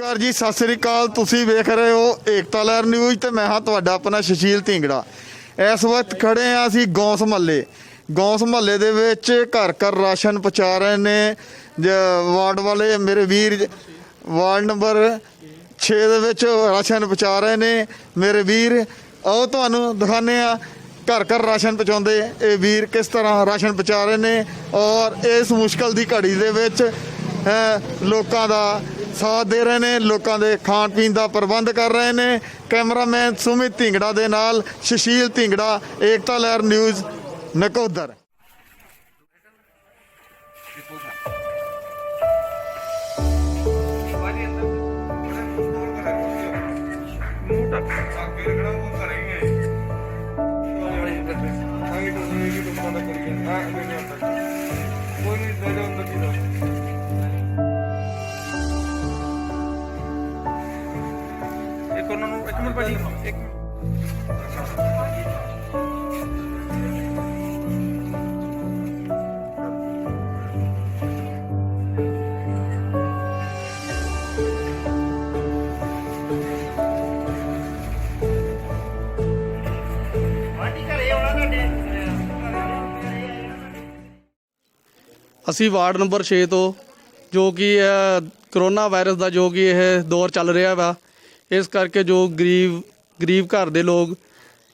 ਨਮਸਕਾਰ ਜੀ, ਸਤਿ ਸ੍ਰੀ ਅਕਾਲ। ਤੁਸੀਂ ਵੇਖ ਰਹੇ ਹੋ ਏਕਤਾ ਲਹਿਰ ਨਿਊਜ਼ ਤੇ ਮੈਂ ਹਾਂ ਤੁਹਾਡਾ ਆਪਣਾ ਸ਼ਸ਼ੀਲ ਢਿੰਗੜਾ। ਇਸ ਵਕਤ ਖੜੇ ਆ ਅਸੀਂ ਗੌਂਸ ਮਹੱਲੇ। ਗੌਂਸ ਮਹੱਲੇ ਦੇ ਵਿੱਚ ਘਰ ਘਰ ਰਾਸ਼ਨ ਪਹੁੰਚਾ ਰਹੇ ਨੇ। ਜ- ਵਾਰਡ ਵਾਲੇ ਮੇਰੇ ਵੀਰ, ਵਾਰਡ ਨੰਬਰ 6 ਦੇ ਵਿੱਚ ਰਾਸ਼ਨ ਪਹੁੰਚਾ ਰਹੇ ਨੇ। ਮੇਰੇ ਵੀਰ, ਆਓ ਤੁਹਾਨੂੰ ਦਿਖਾਉਂਦੇ ਆ ਘਰ ਘਰ ਰਾਸ਼ਨ ਪਹੁੰਚਾਉਂਦੇ। ਇਹ ਵੀਰ ਕਿਸ ਤਰ੍ਹਾਂ ਰਾਸ਼ਨ ਪਹੁੰਚਾ ਰਹੇ ਨੇ ਔਰ ਇਸ ਮੁਸ਼ਕਲ ਦੀ ਘੜੀ ਦੇ ਵਿੱਚ ਲੋਕਾਂ ਦਾ ਸਾਥ ਦੇ ਰਹੇ ਨੇ, ਲੋਕਾਂ ਦੇ ਖਾਣ ਪੀਣ ਦਾ ਪ੍ਰਬੰਧ ਕਰ ਰਹੇ ਨੇ। ਕੈਮਰਾਮੈਨ ਸੁਮਿਤ ਢਿੰਗੜਾ ਦੇ ਨਾਲ ਸ਼ਸ਼ੀਲ ਢਿੰਗੜਾ, ਏਕਤਾ ਲਹਿਰ ਨਿਊਜ਼, ਨਕੋਦਰ। ਬਾਜੀ ਅੰਦਰ ਉਹਨੇ ਇੱਕ ਉਹਨਾਂ ਨੂੰ, ਇੱਕ ਮਿੰਟ ਭਾਜੀ, ਇੱਕ ਅਸੀਂ ਵਾਰਡ ਨੰਬਰ 6 ਤੋਂ, ਜੋ ਕਿ ਕਰੋਨਾ ਵਾਇਰਸ ਦਾ ਜੋ ਕਿ ਇਹ ਦੌਰ ਚੱਲ ਰਿਹਾ ਵਾ ਇਸ ਕਰਕੇ ਜੋ ਗਰੀਬ ਗਰੀਬ ਘਰ ਦੇ ਲੋਕ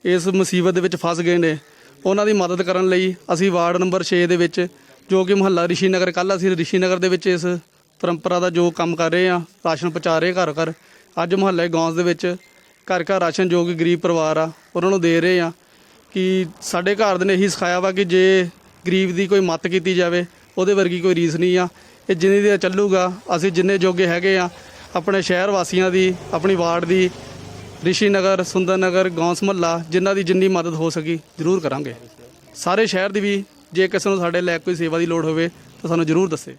ਇਸ ਮੁਸੀਬਤ ਦੇ ਵਿੱਚ ਫਸ ਗਏ ਨੇ, ਉਹਨਾਂ ਦੀ ਮਦਦ ਕਰਨ ਲਈ ਅਸੀਂ ਵਾਰਡ ਨੰਬਰ 6 ਦੇ ਵਿੱਚ, ਜੋ ਕਿ ਮੁਹੱਲਾ ਰਿਸ਼ੀ ਨਗਰ ਕੱਲ ਅਸੀਂ ਰਿਸ਼ੀ ਨਗਰ ਦੇ ਵਿੱਚ ਇਸ ਪਰੰਪਰਾ ਦਾ ਜੋ ਕੰਮ ਕਰ ਰਹੇ ਆ ਰਾਸ਼ਨ ਪਹੁੰਚਾ ਰਹੇ ਘਰ ਘਰ, ਅੱਜ ਮੁਹੱਲੇ ਗੌਂਸ ਦੇ ਵਿੱਚ ਘਰ ਘਰ ਰਾਸ਼ਨ ਜੋ ਕਿ ਗਰੀਬ ਪਰਿਵਾਰ ਆ, ਉਹਨਾਂ ਨੂੰ ਦੇ ਰਹੇ ਆ ਕਿ ਸਾਡੇ ਘਰ ਦੇ ਨੇ ਇਹੀ ਸਿਖਾਇਆ ਵਾ ਕਿ ਜੇ ਗਰੀਬ ਦੀ ਕੋਈ ਮਦਦ ਕੀਤੀ ਜਾਵੇ, ਉਹਦੇ ਵਰਗੀ ਕੋਈ ਰੀਸ ਨਹੀਂ ਆ, ਇਹ ਜਿੰਨੀ ਦੇ ਚੱਲੂਗਾ, ਅਸੀਂ ਜਿੰਨੇ ਜੋਗੇ ਹੈਗੇ ਆ ਆਪਣੇ ਸ਼ਹਿਰ ਵਾਸੀਆਂ ਦੀ, ਆਪਣੀ ਵਾਰਡ ਦੀ, ਰਿਸ਼ੀ ਨਗਰ, ਸੁੰਦਰ ਨਗਰ, ਗੌਂਸ ਮਹੱਲਾ, ਜਿਨ੍ਹਾਂ ਦੀ ਜਿੰਨੀ ਮਦਦ ਹੋ ਸਕੀ ਜ਼ਰੂਰ ਕਰਾਂਗੇ। ਸਾਰੇ ਸ਼ਹਿਰ ਦੀ ਵੀ ਜੇ ਕਿਸੇ ਨੂੰ ਸਾਡੇ ਲੈ ਕੋਈ ਸੇਵਾ ਦੀ ਲੋੜ ਹੋਵੇ ਤਾਂ ਸਾਨੂੰ ਜ਼ਰੂਰ ਦੱਸੇ।